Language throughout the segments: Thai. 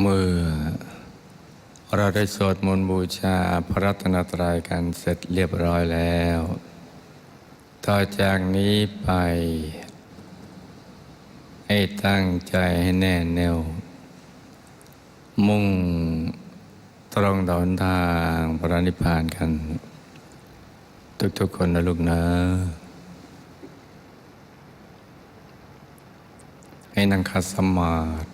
เมื่อเราได้สวดมนต์บูชาพระรัตนตรัยกันเสร็จเรียบร้อยแล้ว ต่อจากนี้ไป ให้ตั้งใจให้แน่แน่ว มุ่งตรงต่อนทางพระนิพพานกัน ทุกๆคนนะลูกนะให้นั่งคัดสมาธิ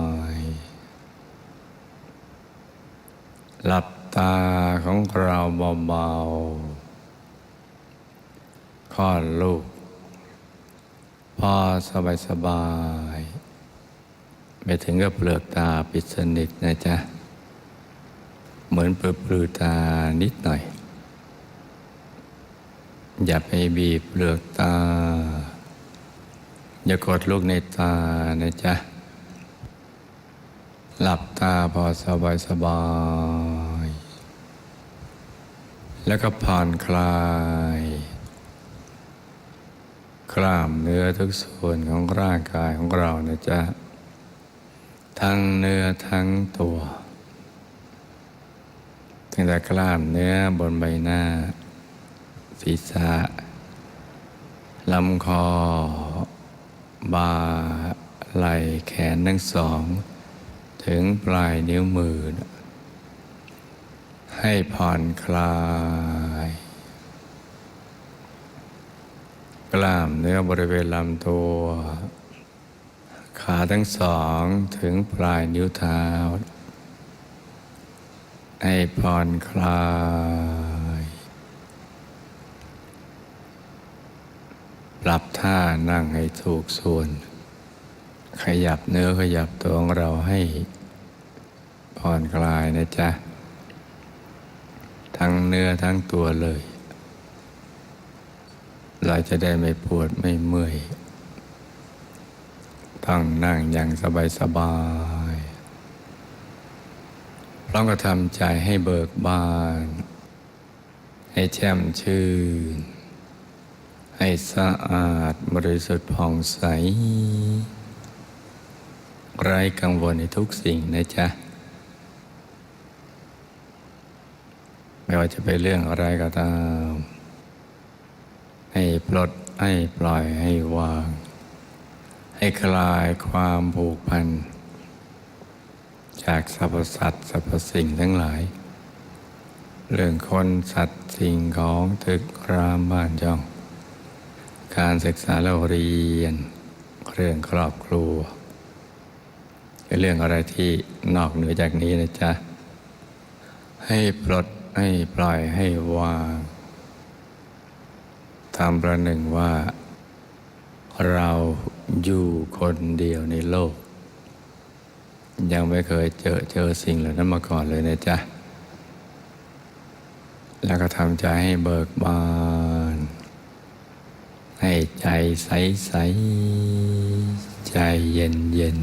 ย หลับตาของเราเบาๆคลอดลูก พอสบายสบายๆไม่ถึงกับเปลือกตาปิดสนิทนะจ๊ะ เหมือนเปลือปลือตานิดหน่อย อย่าไปบีบเปลือกตา อย่ากดลูกในตานะจ๊ะ หลับตาพอสบายสบาย แล้วก็ผ่อนคลาย กล้ามเนื้อทุกส่วนของร่างกายของเรานะจ๊ะ ทั้งเนื้อทั้งตัวตั้งแต่กล้ามเนื้อบนใบหน้า ศีรษะลำคอบ่าไหล่แขนทั้งสอง ถึงปลายนิ้วมือ ให้ผ่อนคลาย กล้ามเนื้อบริเวณลำตัว ขาทั้งสองถึงปลายนิ้วเท้า ให้ผ่อนคลายปรับท่านั่งให้ถูกส่วน ขยับเนื้อขยับตัวของเราให้ ผ่อนคลายนะจ๊ะ ทั้งเนื้อทั้งตัวเลย เราจะได้ไม่ปวดไม่เมื่อยตั้งนั่งอย่างสบายสบายๆพร้อมกับทำใจให้เบิกบาน ให้แช่มชื่น ให้สะอาดบริสุทธิ์ผ่องใส ไร้กังวลในทุกสิ่งนะจ๊ะ ไม่ว่าจะเป็นเรื่องอะไรก็ตาม ให้ปลดให้ปล่อยให้วาง ให้คลายความผูกพัน จากสรรพสัตว์สรรพสิ่งทั้งหลาย เรื่องคนสัตว์สิ่งของตึกรามบ้านจ่อง การศึกษาเราเรียน เรื่องครอบครัวเรื่องอะไรที่นอกเหนือจากนี้นะจ๊ะ ให้ปลด ให้ปล่อยให้วางทำประหนึ่งว่า เราอยู่คนเดียวในโลก ยังไม่เคยเจอเจอสิ่งเหล่านั้นมาก่อนเลยนะจ๊ะ แล้วก็ทำใจให้เบิกบาน ให้ใจใสใสๆใจเย็นเย็น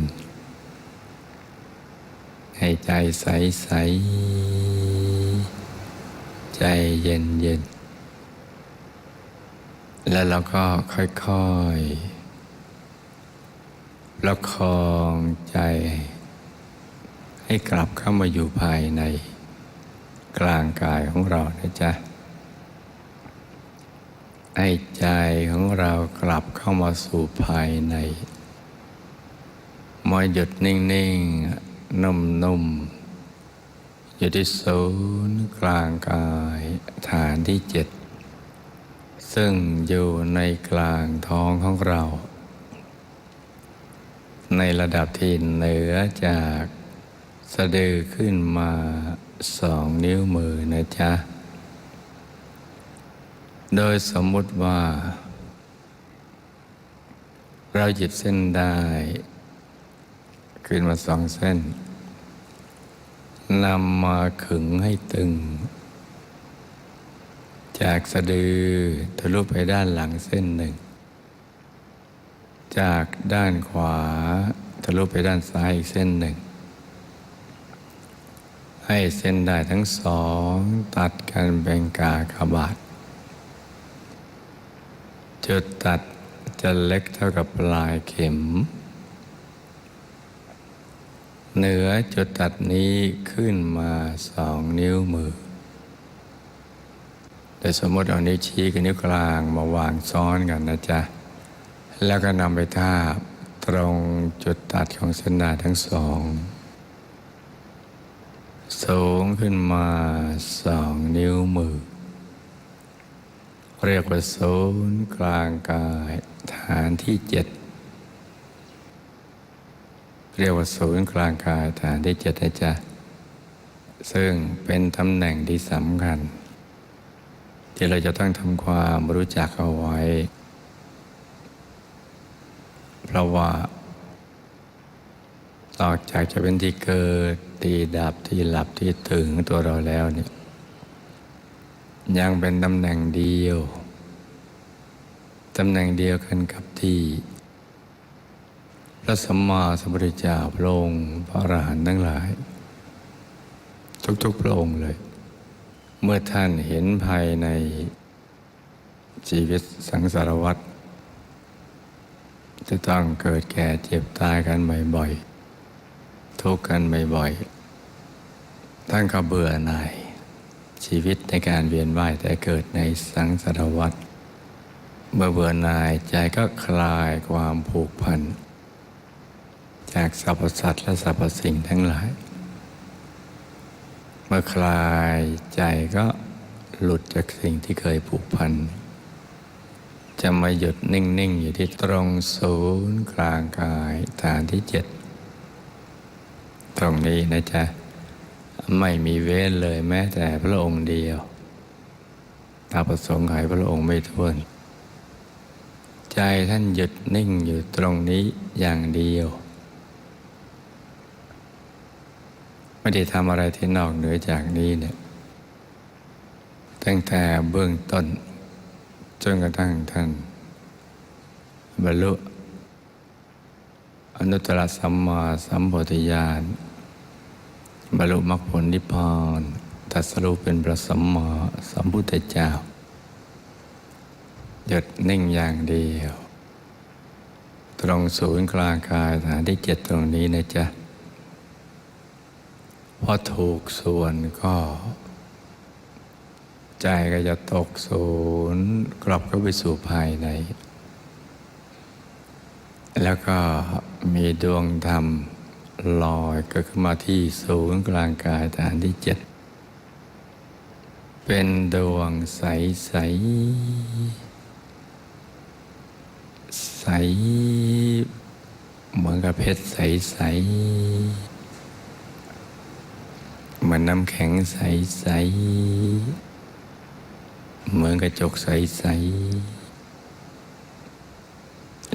ให้ใจใสใสๆ ใจเย็นเย็น แล้วเราก็ค่อยๆประคองใจ ให้กลับเข้ามาอยู่ภายใน กลางกายของเรานะจ๊ะให้ใจของเรากลับเข้ามาสู่ภายในมาหยุดนิ่งๆนุ่มๆ อยู่ที่ศูนย์กลางกายฐานที่เจ็ดซึ่งอยู่ในกลางท้องของเรา ในระดับที่เหนือจากสะดือขึ้นมาสองนิ้วมือนะจ๊ะ โดยสมมุติว่า เราหยิบเส้นได้ ขึ้นมาสองเส้น นำมาขึงให้ตึง จากสะดือทะลุไปด้านหลังเส้นหนึ่ง จากด้านขวาทะลุไปด้านซ้ายอีกเส้นหนึ่ง ให้เส้นได้ทั้งสองตัดกันเป็นกากบาท จุดตัดจะเล็กเท่ากับปลายเข็ม เหนือจุดตัดนี้ขึ้นมาสองนิ้วมือ แต่สมมติเอานิ้วชี้กับนิ้วกลางมาวางซ้อนกันนะจ๊ะ แล้วก็นำไปทาบตรงจุดตัดของเส้นดาทั้งสอง สูงขึ้นมาสองนิ้วมือ เรียกว่าศูนย์กลางกายฐานที่เจ็ด เรียกว่าศูนย์กลางกายฐานที่เจ็ดนะจ๊ะซึ่งเป็นตำแหน่งที่สำคัญ ที่เราจะต้องทำความรู้จักเอาไว้ เพราะว่า นอกจากจะเป็นที่เกิดที่ดับที่หลับที่ตื่นของตัวเราแล้วเนี่ยยังเป็นตำแหน่งเดียว ตำแหน่งเดียวกันกับที่ พระสัมมาสัมพุทธเจ้าพระองค์พระอรหันต์ทั้งหลาย ทุกๆพระองค์เลย เมื่อท่านเห็นภายในชีวิตสังสารวัฏจะต้องเกิดแก่เจ็บตายกันบ่อยๆทุกข์กันบ่อยๆท่านก็เบื่อหน่ายชีวิตในการเวียนว่ายแต่เกิดในสังสารวัฏเมื่อเบื่อหน่ายใจก็คลายความผูกพัน จากสรรพสัตว์และสรรพสิ่งทั้งหลาย เมื่อคลายใจก็หลุดจากสิ่งที่เคยผูกพัน จะมาหยุดนิ่ง ๆ อยู่ที่ตรงศูนย์กลางกายฐานที่เจ็ด ตรงนี้นะจ๊ะ ไม่มีเว้นเลยแม้แต่พระองค์เดียวตาประสงค์ไขพระองค์ไม่ทวน ใจท่านหยุดนิ่งอยู่ตรงนี้อย่างเดียว ไม่ได้ทำอะไรที่นอกเหนือจากนี้เนี่ยตั้งแต่เบื้องต้น จนกระทั่งท่านบรรลุอนุตตรสัมมาสัมโพธิญาณบรรลุมรรคผลนิพพานตัสรู้เป็นพระสัมมาสัมพุทธเจ้า หยุดนิ่งอย่างเดียว ตรงศูนย์กลางกายฐานที่เจ็ดตรงนี้นะจ๊ะ พอถูกส่วนก็ ใจก็จะตกศูนย์กลับเข้าไปสู่ภายใน แล้วก็มีดวงธรรมลอยก็ขึ้นมาที่ศูนย์กลางกายฐานที่เจ็ดเป็นดวงใสใสใสเหมือนกับเพชรใสใส อนน้ำแข็งใสใสเหมือนกระจกใสใส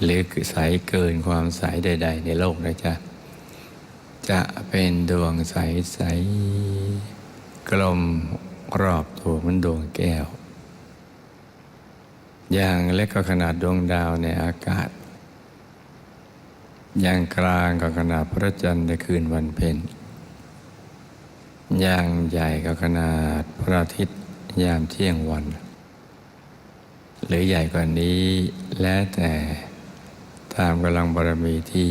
หรือใสเกินความใสใด ๆ ในโลกนะจ๊ะ จะเป็นดวงใส ๆ กลมรอบตัวเหมันดวงแก้ว อย่างเล็กก็ขนาดดวงดาวในอากาศ อย่างกลางก็ขนาดพระจันทร์ในคืนวันเพ็ญ อย่างใหญ่ก็ขนาดพระอาทิตย์ยามเที่ยงวัน หรือใหญ่กว่านี้แล้วแต่ตามกำลังบารมีที่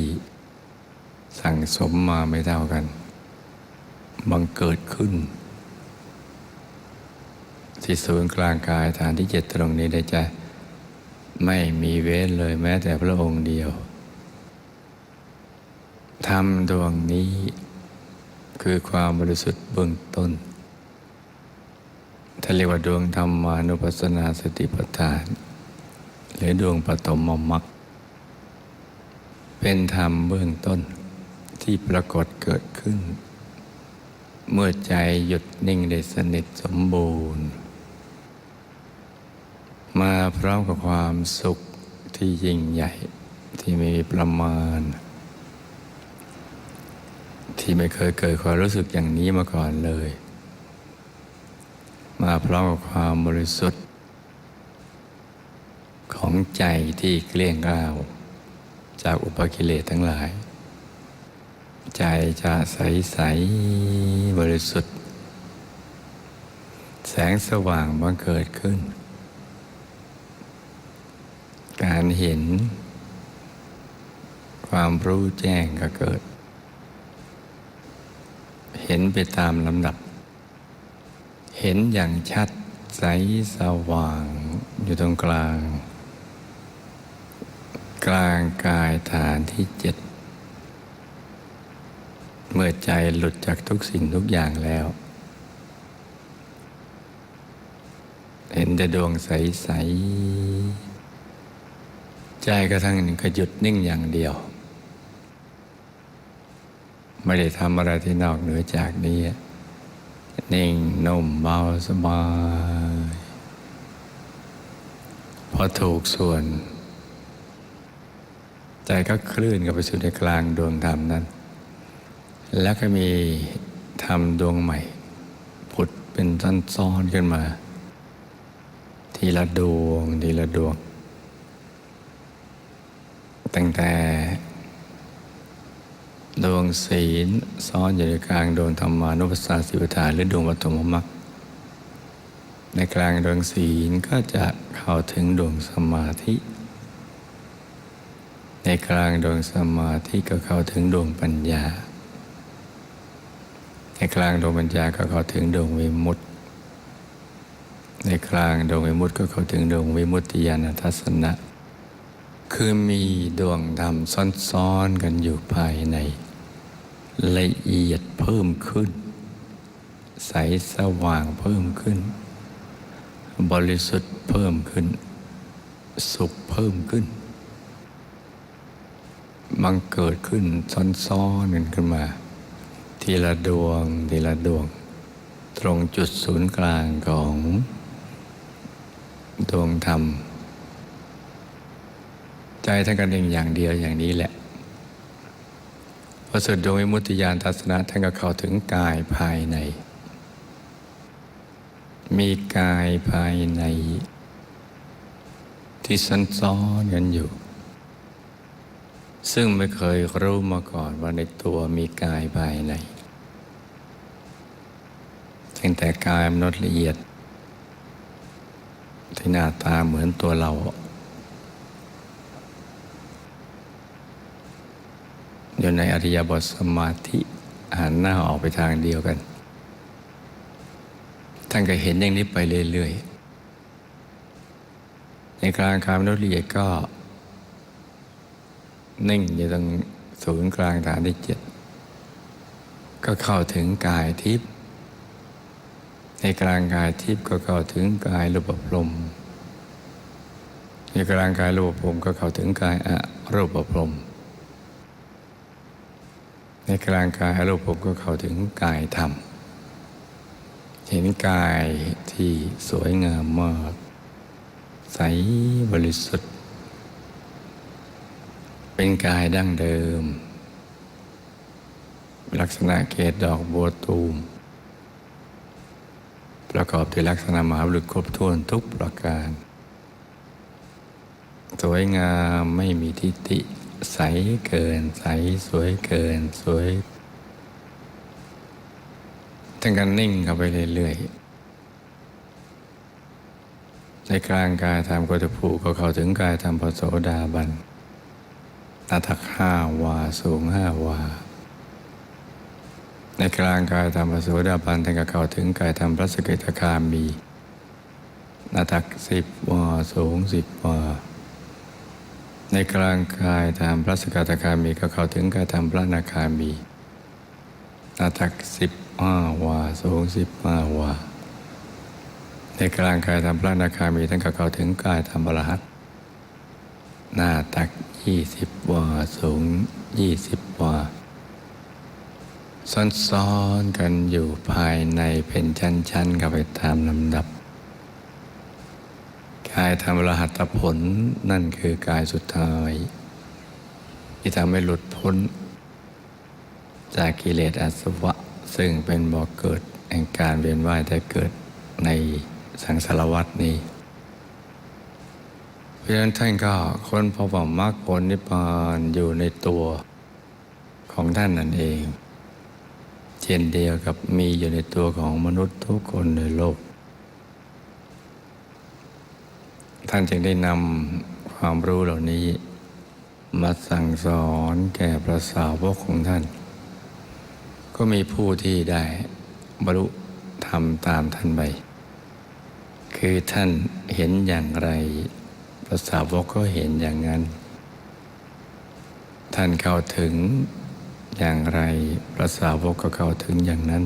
สั่งสมมาไม่เท่ากันบังเกิดขึ้น ที่ศูนย์กลางกายฐานที่เจ็ดตรงนี้ได้จะไม่มีเว้นเลยแม้แต่พระองค์เดียวทำดวงนี้ คือความบริสุทธิ์เบื้องต้นถ้าเรียกว่าดวงธรรมานุปัสสนาสติปัฏฐาน หรือดวงปฐมมรรคเป็นธรรมเบื้องต้นที่ปรากฏเกิดขึ้น เมื่อใจหยุดนิ่งได้สนิทสมบูรณ์ มาพร้อมกับความสุขที่ยิ่งใหญ่ที่ไม่มีประมาณ ที่ไม่เคยเกิดความรู้สึกอย่างนี้มาก่อนเลย มาพร้อมกับความบริสุทธิ์ ของใจที่เกลี้ยงกล่าว จากอุปกิเลสทั้งหลาย ใจจะใสใสบริสุทธิ์ แสงสว่างบังเกิดขึ้น การเห็น ความรู้แจ้งก็เกิด ห็นไปตามลำดับ เห็นอย่างชัดใสสว่างอยู่ตรงกลาง กลางกายฐานที่เจ็ดเมื่อใจหลุดจากทุกสิ่งทุกอย่างแล้ว เห็นแต่ดวงใส ๆ ใจกระทั่งหนึ่งก็หยุดนิ่งอย่างเดียว ไม่ได้ทำอะไรที่นอกเหนือจากนี้ นิ่งนุ่มเบาสบาย พอถูกส่วน ใจก็คลื่นกับไปสู่ในกลางดวงธรรมนั้น แล้วก็มีธรรมดวงใหม่ ผุดเป็นซ้อนๆขึ้นมา ทีละดวง ทีละดวง ตั้งแต่ ดวงศีลซ้อนอยู่ในกลางดวงธรรมานุปัสสาสิวฐานหรือดวงปฐมมรรคในกลางดวงศีลก็จะเข้าถึงดวงสมาธิ ในกลางดวงสมาธิก็เข้าถึงดวงปัญญา ในกลางดวงปัญญาก็เข้าถึงดวงวิมุตติในกลางดวงวิมุตติก็เข้าถึงดวงวิมุตติญาณทัศนะ คือมีดวงธรรมซ้อนๆกันอยู่ภายใน ละเอียดเพิ่มขึ้น ใสสว่างเพิ่มขึ้น บริสุทธิ์เพิ่มขึ้น สุขเพิ่มขึ้น มันเกิดขึ้นซ้อนๆกันขึ้นมา ทีละดวงทีละดวง ตรงจุดศูนย์กลางของดวงธรรม ใจท่านกันเองอย่างเดียวอย่างนี้แหละพอสุดดวงวิมุตติญาณทัศนะท่านก็เข้าถึงกายภายใน มีกายภายใน ที่ซันซ้อนกันอยู่ ซึ่งไม่เคยรู้มาก่อนว่าในตัวมีกายภายในเพียงแต่กายมนุษย์ละเอียด ที่หน้าตาเหมือนตัวเรา อยู่ในอริยบทสมาธิหันหน้าออกไปทางเดียวกัน ท่านก็เห็นอย่างนี้ไปเรื่อยๆ ในกลางคามนุษย์ละเอียดก็ นิ่งอยู่ตรงศูนย์กลางฐานที่เจ็ดก็เข้าถึงกายทิพย์ในกลางกายทิพย์ก็เข้าถึงกายรูปพรมในกลางกายรูปพรมก็เข้าถึงกายอะรูปพรม ในกลางกายอรูปพรหมก็เข้าถึงกายธรรม เห็นกายที่สวยงามมาก ใสบริสุทธิ์ เป็นกายดั้งเดิม ลักษณะเกศดอกบัวตูม ประกอบด้วยลักษณะมหาบุรุษครบถ้วนทุกประการ สวยงามไม่มีทิฏฐิ ใสเกิน ใสสวยเกิน สวยทั้งกันนิ่งเข้าไปเรื่อยๆ ในกลางกายธรรมก็จะผูกก็เข้าถึงกายธรรมพระโสดาบันนาทักห้าวาสูงห้าวา ในกลางกายธรรมพระโสดาบันท่านก็เข้าถึงกายธรรมพระสกิทาคามีนาทักสิบวาสูงสิบวา ในกลางกายธรรมพระสกทาคามีก็เข้าถึงกายธรรมพระนาคามีหนาทักสิบห้าวาสูงสิบห้าวา ในกลางกายธรรมพระนาคามีท่านก็เข้าถึงกายธรรมอรหัตหน้าตักยี่สิบวาสูงยี่สิบวาซ้อนๆกันอยู่ภายในเป็นชั้นๆกันไปตามลำดับ กายธรรมรหัตผลนั่นคือกายสุดท้าย ที่ทำให้หลุดพ้น จากกิเลสอาสวะ ซึ่งเป็นบ่อกเกิดแห่งการเวียนว่ายแต่เกิดในสังสารวัฏนี้ เพราะฉะนั้นท่านก็ค้นพบว่ามรรคผลนิพพานอยู่ในตัวของท่านนั่นเอง เช่นเดียวกับมีอยู่ในตัวของมนุษย์ทุกคนในโลก ท่านจึงได้นำความรู้เหล่านี้ มาสั่งสอนแก่พระสาวกของท่าน ก็มีผู้ที่ได้บรรลุทำตามท่านไป คือท่านเห็นอย่างไร พระสาวกก็เห็นอย่างนั้น ท่านเข้าถึงอย่างไร พระสาวกก็เข้าถึงอย่างนั้น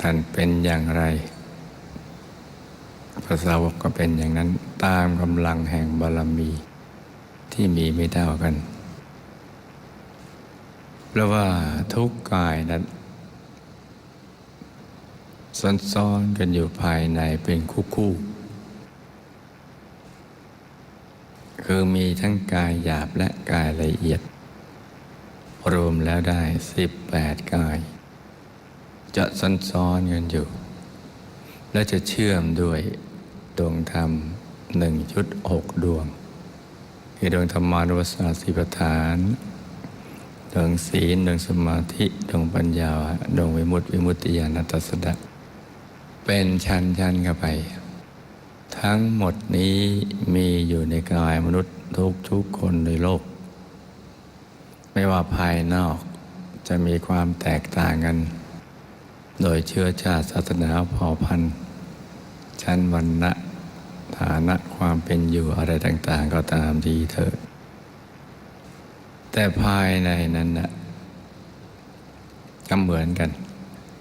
ท่านเป็นอย่างไร ระสาวกก็เป็นอย่างนั้นตามกำลังแห่งบารมี ที่มีไม่เท่ากัน เพราะว่าทุกกายนั้นซ้อนๆกันอยู่ภายในเป็นคู่ๆคือมีทั้งกายหยาบและกายละเอียด รวมแล้วได้สิบแปดกาย จะซ้อนๆกันอยู่ และจะเชื่อมด้วย ดวงธรรมหนึ่งชุดหกดวงคือดวงธรรมานุปัสสนาสิปฐานดวงศีลดวงสมาธิดวงปัญญาดวงวิมุตติวิมุตติญาณตัสสดะเป็นชั้นชั้นเข้าไป ทั้งหมดนี้มีอยู่ในกายมนุษย์ทุกทุกคนในโลก ไม่ว่าภายนอกจะมีความแตกต่างกัน โดยเชื้อชาติศาสนาเผ่าพันธุ์ ชั้นวรรณะ ฐานะความเป็นอยู่อะไรต่าง ๆ ก็ตามทีเถอะ แต่ภายในนั้นนะก็เหมือนกัน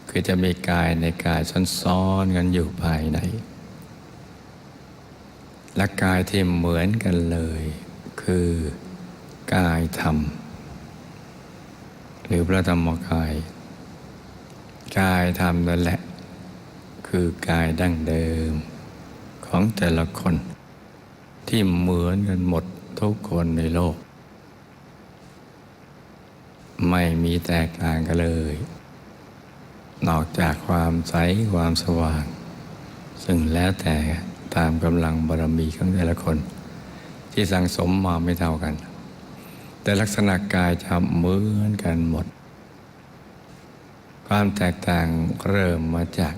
คือจะมีกายในกายซ้อนๆกันอยู่ภายใน และกายที่เหมือนกันเลย คือกายธรรม หรือพระธรรมกาย กายธรรมนั่นแหละ คือกายดั้งเดิม ของแต่ละคน ที่เหมือนกันหมดทุกคนในโลก ไม่มีแตกต่างกันเลย นอกจากความใสความสว่าง ซึ่งแล้วแต่ตามกำลังบารมีของแต่ละคน ที่สั่งสมมาไม่เท่ากัน แต่ลักษณะกายจะเหมือนกันหมด ความแตกต่างเริ่มมาจาก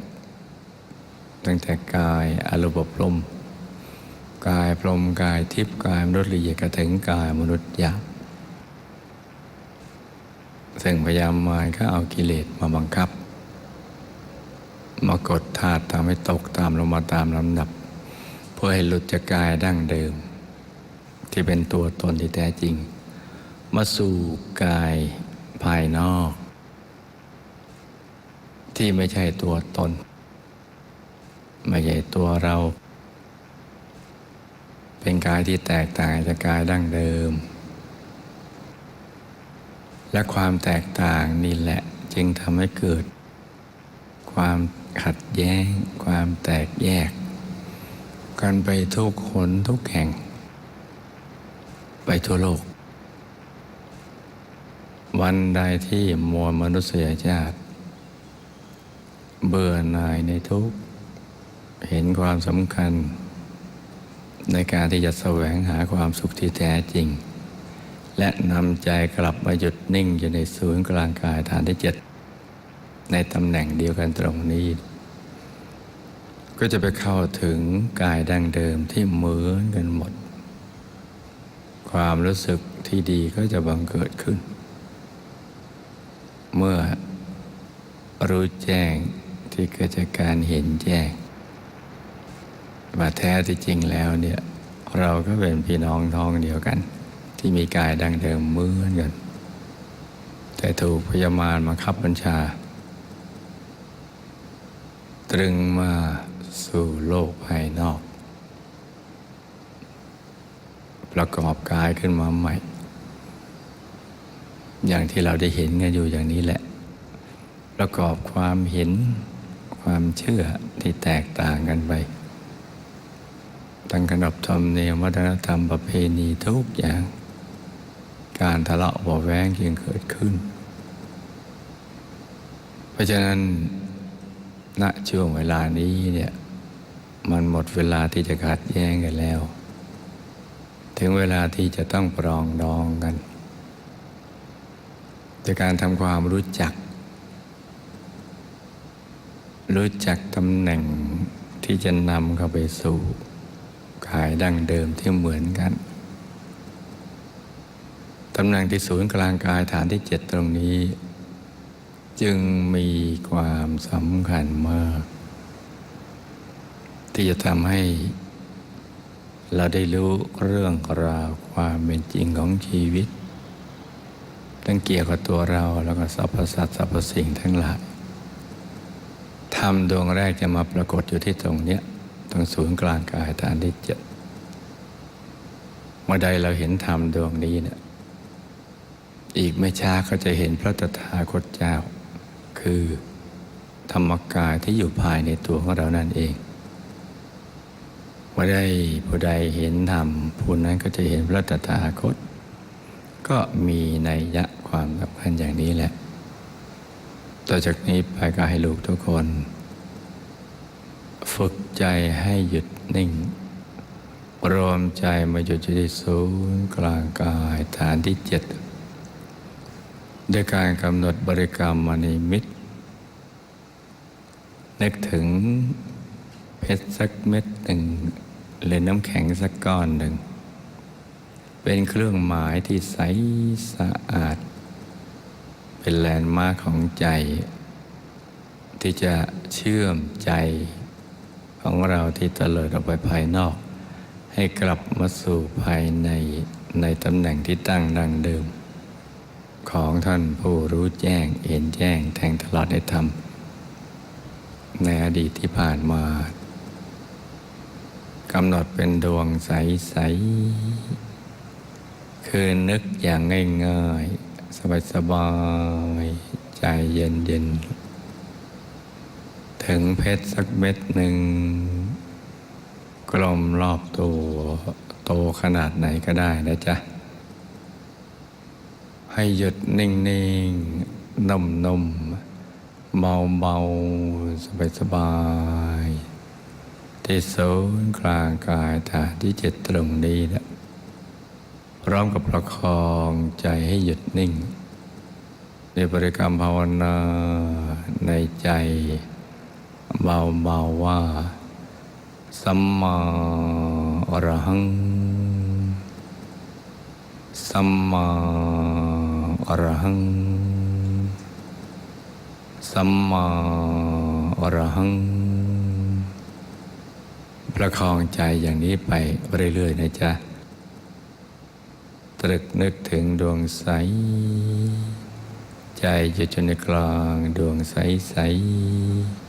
ตั้งแต่กายอรูปพรหมกายพรมกายทิพย์กายมนุษย์ละเอียดกระถึงกายมนุษย์หยาบซึ่งพยายามมารก็เอากิเลสมาบังคับ มากดธาตุทำให้ตกตามลงมาตามลำดับ เพื่อให้หลุดจากกายดั้งเดิม ที่เป็นตัวตนที่แท้จริง มาสู่กายภายนอก ที่ไม่ใช่ตัวตน ไม่ใช่ตัวเรา เป็นกายที่แตกต่างจากกายดั้งเดิม และความแตกต่างนี่แหละ จึงทำให้เกิด ความขัดแย้ง ความแตกแยก กันไปทุกคนทุกแห่ง ไปทั่วโลก วันใดที่มวลมนุษยชาติ เบื่อหน่ายในทุกข์ เห็นความสำคัญ ในการที่จะแสวงหาความสุขที่แท้จริง และนำใจกลับมาหยุดนิ่งอยู่ในศูนย์กลางกายฐานที่เจ็ดในตำแหน่งเดียวกันตรงนี้ ก็จะไปเข้าถึงกายดั้งเดิมที่เหมือนกันหมด ความรู้สึกที่ดีก็จะบังเกิดขึ้น เมื่อรู้แจ้งที่เกิดจากการเห็นแจ้ง ว่าแท้ที่จริงแล้วเนี่ยเราก็เป็นพี่น้องท้องเดียวกัน ที่มีกายดังเดิมเหมือนกัน แต่ถูกพยามารมาคับบัญชา ตรึงมาสู่โลกภายนอก ประกอบกายขึ้นมาใหม่ อย่างที่เราได้เห็นกันอยู่อย่างนี้แหละ ประกอบความเห็นความเชื่อที่แตกต่างกันไป ตั้งขนบธรรมเนียมวัฒนธรรมประเพณีทุกอย่าง การทะเลาะเบาแว้งยังเกิดขึ้น เพราะฉะนั้นณช่วงเวลานี้เนี่ยมันหมดเวลาที่จะขัดแย้งกันแล้ว ถึงเวลาที่จะต้องปรองดองกันจากการทำความรู้จัก รู้จักตำแหน่งที่จะนำเข้าไปสู่ กายดั้งเดิมที่เหมือนกัน ตำแหน่งที่ศูนย์กลางกายฐานที่เจ็ดตรงนี้ จึงมีความสำคัญมาก ที่จะทำให้ เราได้รู้เรื่องราวความเป็นจริงของชีวิต ทั้งเกี่ยวกับตัวเราแล้วก็สรรพสัตว์สรรพสิ่งทั้งหลายธรรมดวงแรกจะมาปรากฏอยู่ที่ตรงเนี้ย ตรงศูนย์กลางกายฐานที่เจ็ดเมื่อใดเราเห็นธรรมดวงนี้เนี่ยอีกไม่ช้าก็จะเห็นพระตถาคตเจ้า คือธรรมกายที่อยู่ภายในตัวของเรานั่นเองเมื่อใดผู้ใดเห็นธรรมผู้นั้นก็จะเห็นพระตถาคต ก็มีในยยะความสำคัญอย่างนี้แหละ ต่อจากนี้ไปก็ให้ลูกทุกคน ฝึกใจให้หยุดนิ่ง รวมใจมาหยุดอยู่ที่ศูนย์กลางกายฐานที่เจ็ดด้วยการกำหนดบริกรรมมณีมิตร นึกถึงเพชรสักเม็ดหนึ่งหรือน้ำแข็งสักก้อนหนึ่ง เป็นเครื่องหมายที่ใสสะอาด เป็นแลนด์มาร์คของใจ ที่จะเชื่อมใจ ของเราที่เตลิดออกไปภายนอก ให้กลับมาสู่ภายในในตำแหน่งที่ตั้งดังเดิม ของท่านผู้รู้แจ้งเห็นแจ้งแทงตลอดในธรรม ในอดีตที่ผ่านมากำหนดเป็นดวงใส ๆ คือนึกอย่างง่าย ๆ สบาย ๆ ใจเย็น ๆ ถึงเพชรสักเม็ดหนึ่ง กลมรอบตัว โตขนาดไหนก็ได้นะจ๊ะ ให้หยุดนิ่งๆ นุ่มๆ เบาๆ สบายๆ ที่ศูนย์กลางกายฐานที่เจ็ดตรงนี้แหละพร้อมกับประคองใจให้หยุดนิ่งในบริกรรมภาวนาในใจ เบาๆว่า สัมมาอรหัง สัมมาอรหัง สัมมาอรหัง ประคองใจอย่างนี้ไปเรื่อยๆนะจ๊ะ ตรึกนึกถึงดวงใส ใจจะจนในกลางดวงใสๆ